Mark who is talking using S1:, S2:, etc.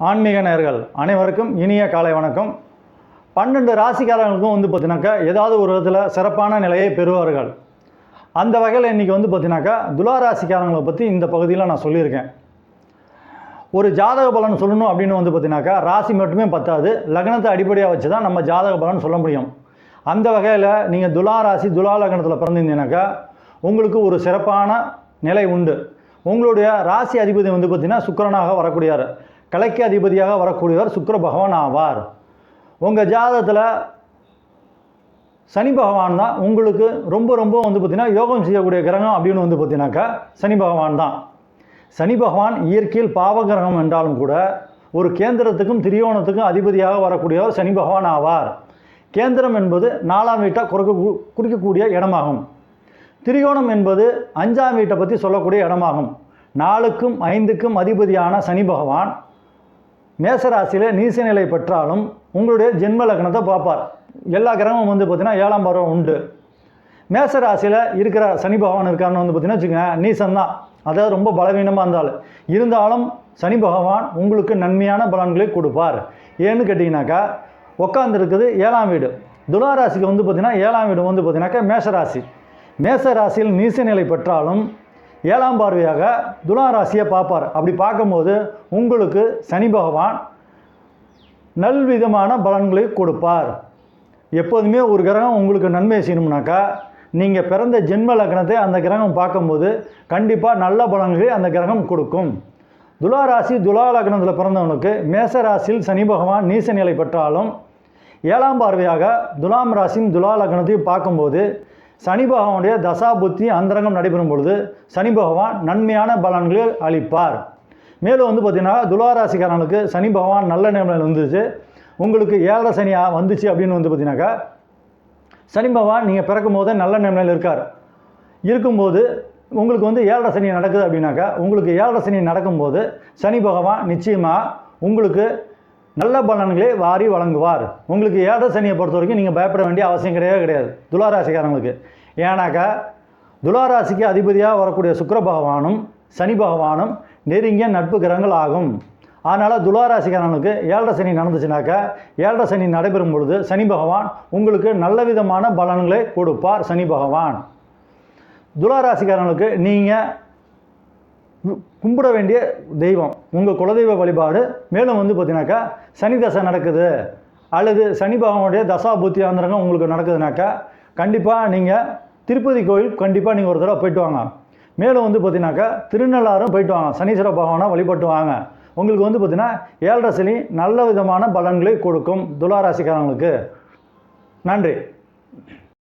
S1: ஆன்மீக நேர்கள் அனைவருக்கும் இனிய காலை வணக்கம். பன்னெண்டு ராசிக்காரங்களுக்கும் வந்து பார்த்தீங்கன்னாக்கா ஏதாவது ஒரு விதத்தில் சிறப்பான நிலையை பெறுவார்கள். அந்த வகையில் இன்றைக்கி வந்து பார்த்தீங்கன்னாக்கா துலா ராசிக்காரங்களை பற்றி இந்த பகுதியில் நான் சொல்லியிருக்கேன். ஒரு ஜாதக பலன் சொல்லணும் அப்படின்னு வந்து பார்த்தீங்கன்னாக்கா ராசி மட்டுமே பத்தாது. லக்னத்தை அடிப்படையாக வச்சு தான் நம்ம ஜாதக பலன் சொல்ல முடியும். அந்த வகையில் நீங்கள் துலா ராசி துலா லக்னத்தில் பிறந்திருந்தீங்கன்னாக்கா உங்களுக்கு ஒரு சிறப்பான நிலை உண்டு. உங்களுடைய ராசி அதிபதி வந்து பார்த்திங்கன்னா சுக்கரனாக வரக்கூடியார் கலைக்கு அதிபதியாக வரக்கூடியவர் சுக்கர பகவான் ஆவார். உங்கள் ஜாதகத்தில் சனி பகவான் தான். உங்களுக்கு ரொம்ப ரொம்ப வந்து பார்த்திங்கன்னா யோகம் செய்யக்கூடிய கிரகம் அப்படின்னு வந்து பார்த்தீங்கன்னாக்கா சனி பகவான் தான். சனி பகவான் இயற்கையில் பாவ கிரகம் என்றாலும் கூட ஒரு கேந்திரத்துக்கும் திரியோணத்துக்கும் அதிபதியாக வரக்கூடியவர் சனி பகவான் ஆவார். கேந்திரம் என்பது நாலாம் வீட்டை குறைக்க குறிக்கக்கூடிய இடமாகும். திரிகோணம் என்பது அஞ்சாம் வீட்டை பற்றி சொல்லக்கூடிய இடமாகும். நாலுக்கும் ஐந்துக்கும் அதிபதியான சனி பகவான். மேசராசியில் நீச நிலை பெற்றாலும் உங்களுடைய ஜென்ம லக்னத்தை பார்ப்பார். எல்லா கிரகமும் வந்து பார்த்தீங்கன்னா ஏழாம் பருவம் உண்டு. மேசராசியில் இருக்கிற சனி பகவான் இருக்காருன்னு வந்து பார்த்தீங்கன்னா வச்சுக்கோங்க நீசந்தான். அதாவது ரொம்ப பலவீனமாக இருந்தாலும் இருந்தாலும் சனி பகவான் உங்களுக்கு நன்மையான பலன்களை கொடுப்பார். ஏன்னு கேட்டிங்கனாக்கா உட்காந்துருக்குது ஏழாம் வீடு. துளாராசிக்கு வந்து பார்த்திங்கன்னா ஏழாம் வீடு வந்து பார்த்தீங்கன்னாக்கா மேசராசி. மேசராசியில் நீச நிலை பெற்றாலும் ஏழாம் பார்வையாக துலா ராசியை பார்ப்பார். அப்படி பார்க்கும்போது உங்களுக்கு சனி பகவான் நல்விதமான பலன்களை கொடுப்பார். எப்போதுமே ஒரு கிரகம் உங்களுக்கு நன்மை செய்யணும்னாக்கா நீங்கள் பிறந்த ஜென்ம லக்னத்தை அந்த கிரகம் பார்க்கும்போது கண்டிப்பாக நல்ல பலன்களை அந்த கிரகம் கொடுக்கும். துலா ராசி துலா லக்னத்தில் பிறந்தவனுக்கு மேச ராசியில் சனி பகவான் நீச நிலை பெற்றாலும் ஏழாம் பார்வையாக துலாம் ராசியும் துலா லக்னத்தையும் பார்க்கும்போது சனி பகவானுடைய தசா புத்தி அந்தரங்கம் நடைபெறும் பொழுது சனி பகவான் நன்மையான பலன்களை அளிப்பார். மேலும் வந்து பார்த்திங்கன்னா துளாராசிக்காரங்களுக்கு சனி பகவான் நல்ல நிலைமையில் வந்துச்சு உங்களுக்கு ஏழரை சனியாக வந்துச்சு அப்படின்னு வந்து பார்த்தீங்கன்னாக்கா சனி பகவான் நீங்கள் பிறக்கும் போதே நல்ல நிலைமையில் இருக்கார். இருக்கும்போது உங்களுக்கு வந்து ஏழரை சனி நடக்குது அப்படின்னாக்கா உங்களுக்கு ஏழரை சனி நடக்கும்போது சனி பகவான் நிச்சயமாக உங்களுக்கு நல்ல பலன்களை வாரி வழங்குவார். உங்களுக்கு ஏழரை சனியை பொறுத்த வரைக்கும் நீங்கள் பயப்பட வேண்டிய அவசியம் கிடையவே கிடையாது. துளாராசிக்காரங்களுக்கு. ஏன்னாக்கா துளாராசிக்கு அதிபதியாக வரக்கூடிய சுக்கர பகவானும் சனி பகவானும் நெருங்கிய நட்பு கிரகங்கள் ஆகும். அதனால் துளாராசிக்காரங்களுக்கு ஏழரை சனி நடந்துச்சுனாக்கா ஏழரை சனி நடைபெறும் பொழுது சனி பகவான் உங்களுக்கு நல்ல விதமான பலன்களை கொடுப்பார் சனி பகவான். துளாராசிக்காரங்களுக்கு நீங்கள் கும்பிட வேண்டிய தெய்வம். உங்கள் குலதெய்வ வழிபாடு. மேலும் வந்து பார்த்தீங்கன்னாக்கா சனி தசை நடக்குது. அல்லது சனி பகவானுடைய தசா புத்தி ஆந்திரங்க உங்களுக்கு நடக்குதுனாக்கா கண்டிப்பாக நீங்கள் திருப்பதி கோயில் கண்டிப்பாக நீங்கள் ஒரு தடவை போயிட்டு வாங்க. மேலும் வந்து பார்த்தீங்கன்னாக்கா திருநள்ளாரும் போயிட்டு வாங்க. சனீஸ்வர பகவானை வழிபட்டு வாங்க. உங்களுக்கு வந்து பார்த்தீங்கன்னா ஏழரை சனி நல்ல விதமான பலன்களை கொடுக்கும் துளாராசிக்காரங்களுக்கு. நன்றி.